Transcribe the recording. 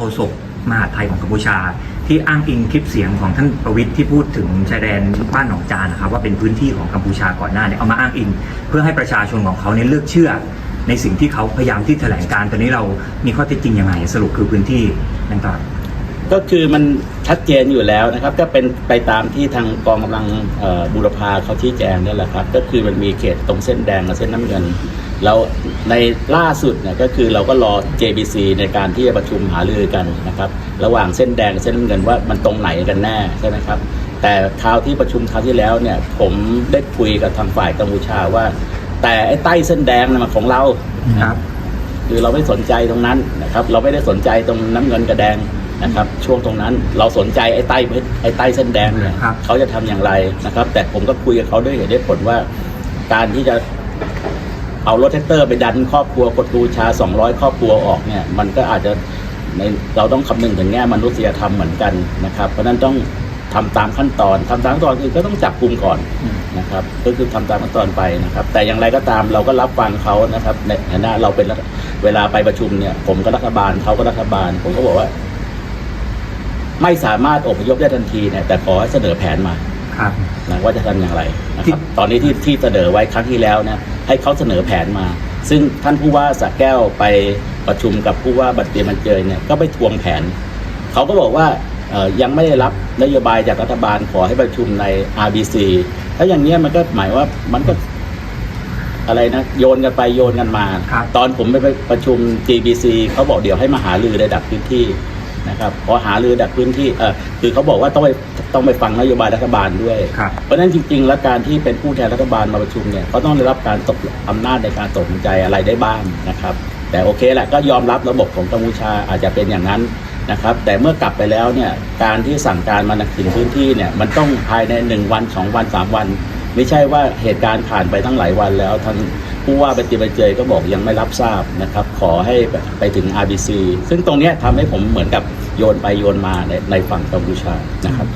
ฆษกมหาดไทยของกัมพูชา ที่อ้างอิงคลิปเสียงของท่านประวิทย์ที่พูดถึงชายแดนบ้านหนองจานนะครับว่าเป็นพื้นที่ของกัมพูชาก่อนหน้าเนี่ยเอามาอ้างอิง เพื่อให้ประชาชนของเขาเนี่ยเลือกเชื่อ ในสิ่งที่เขาพยายามที่แถลงการตอนนี้เรามีข้อเท็จจริงยังไงสรุปคือพื้นที่ดังกล่าวก็คือมันชัดเจนอยู่แล้วนะครับ ก็เป็นไปตามที่ทางกองกำลังบูรพาเขาชี้แจงนั่นแหละครับ ก็คือมันมีเขตตรงเส้นแดงกับเส้นน้ำเงิน แล้วในล่าสุดเนี่ยก็คือเราก็รอ JBC ในการที่จะประชุมหารือกันนะครับระหว่างเส้นแดงกับเส้นน้ำเงินว่ามันตรงไหนกันแน่ใช่ไหมครับแต่คราวที่ประชุมคราวที่แล้วเนี่ยผมได้คุยกับทางฝ่ายกัมพูชาว่า แต่ไอ้ใต้เส้นแดงน่ะมันของเราครับคือเราไม่สนใจตรงนั้นนะครับเราไม่ได้สนใจตรงน้ำเงินกับแดงนะครับช่วงตรงนั้นเราสนใจไอ้ใต้ไอ้ใต้เส้นแดงเนี่ยครับเขาจะทำอย่างไรนะครับ แต่ผมก็คุยกับเขาด้วยเหตุด้วยผลว่า การที่จะ เอารถแท็กเตอร์ไปดันครอบครัวกดดูชา 200 ครอบครัวออกเนี่ยมันก็อาจจะในเราต้องคำนึงถึงแง่มนุษยธรรมเหมือนกันนะครับ เพราะฉะนั้นต้องทำตามขั้นตอนทำตามขั้นตอนคือก็ต้องจับกลุ่มก่อนนะครับ ก็คือทำตามขั้นตอนไปนะครับ แต่อย่างไรก็ตามเราก็รับฟังเขานะครับ ในฐานะเราเป็นรัฐเวลาไปประชุมเนี่ย ผมก็รัฐบาลเขาก็รัฐบาล ผมก็บอกว่า ไม่สามารถอพยพได้ทันทีเนี่ยแต่ขอให้เสนอแผนมาครับนะว่าจะทำอย่างไรนะที่ครับ ตอนนี้ที่ที่เสนอไว้ครั้งที่แล้วเนี่ย ให้เขาเสนอแผนมา ซึ่งท่านผู้ว่าสระแก้วไปประชุมกับผู้ว่าบัตรเตียมันเจยเนี่ยก็ไปทวงแผน เขาก็บอกว่าเอ่อยังไม่ได้รับนโยบายจากรัฐบาลขอให้ประชุมใน RBC ถ้าอย่างเนี้ยมันก็หมายว่ามันก็อะไรนะโยนกันไปโยนกันมาครับตอนผมไปประชุม GBC เขาบอกเดี๋ยวให้มาหารือระดับพื้นที่ นะครับพอหารือระดับพื้นที่เออคือเขาบอกว่าต้องไปต้องไปฟังนโยบายรัฐบาลด้วย ครับเพราะฉะนั้นจริง ๆ แล้วการที่เป็นผู้แทนรัฐบาลมาประชุมเนี่ยก็ต้องได้รับการตกอำนาจในการตกลงใจอะไรได้บ้างนะครับ แต่โอเคแหละก็ยอมรับระบบของกัมพูชาอาจจะเป็นอย่างนั้นนะครับ แต่เมื่อกลับไปแล้วเนี่ยการที่สั่งการมาถึงพื้นที่เนี่ยมันต้องภายในหนึ่งวันสองวันสามวัน ไม่ใช่ว่าเหตุการณ์ผ่านไปตั้งหลายวันแล้วทาง ผู้ว่าไปฏิบัติเจยก็บอกยังไม่รับทราบนะครับ ขอให้ไปถึง RBC ซึ่งตรงนี้ทำให้ผมเหมือนกับโยนไปโยนมาในในฝั่งกัมพูชานะครับ